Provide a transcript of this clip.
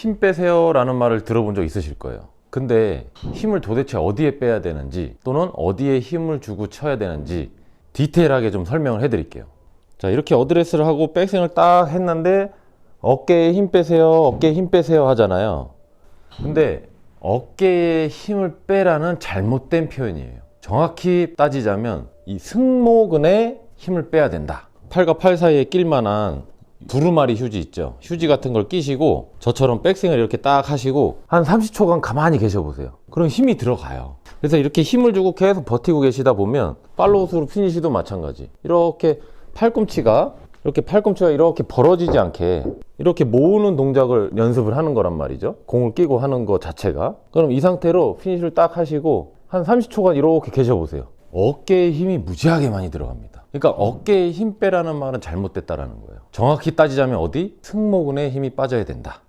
힘 빼세요 라는 말을 들어본 적 있으실 거예요. 근데 힘을 도대체 어디에 빼야 되는지 또는 어디에 힘을 주고 쳐야 되는지 디테일하게 좀 설명을 해드릴게요. 자, 이렇게 어드레스를 하고 백스윙을 딱 했는데 어깨에 힘 빼세요, 어깨에 힘 빼세요 하잖아요. 근데 어깨에 힘을 빼라는 잘못된 표현이에요. 정확히 따지자면 이 승모근에 힘을 빼야 된다. 팔과 팔 사이에 낄 만한 두루마리 휴지 있죠. 휴지 같은 걸 끼시고 저처럼 백스윙을 이렇게 딱 하시고 한 30초간 가만히 계셔 보세요. 그럼 힘이 들어가요. 그래서 이렇게 힘을 주고 계속 버티고 계시다 보면 팔로우스루 피니시도 마찬가지. 이렇게 팔꿈치가 이렇게 팔꿈치가 이렇게 벌어지지 않게 이렇게 모으는 동작을 연습을 하는 거란 말이죠. 공을 끼고 하는 거 자체가. 그럼 이 상태로 피니시를 딱 하시고 한 30초간 이렇게 계셔 보세요. 어깨에 힘이 무지하게 많이 들어갑니다. 그러니까 어깨에 힘 빼라는 말은 잘못됐다라는 거예요. 정확히 따지자면 어디? 승모근에 힘이 빠져야 된다.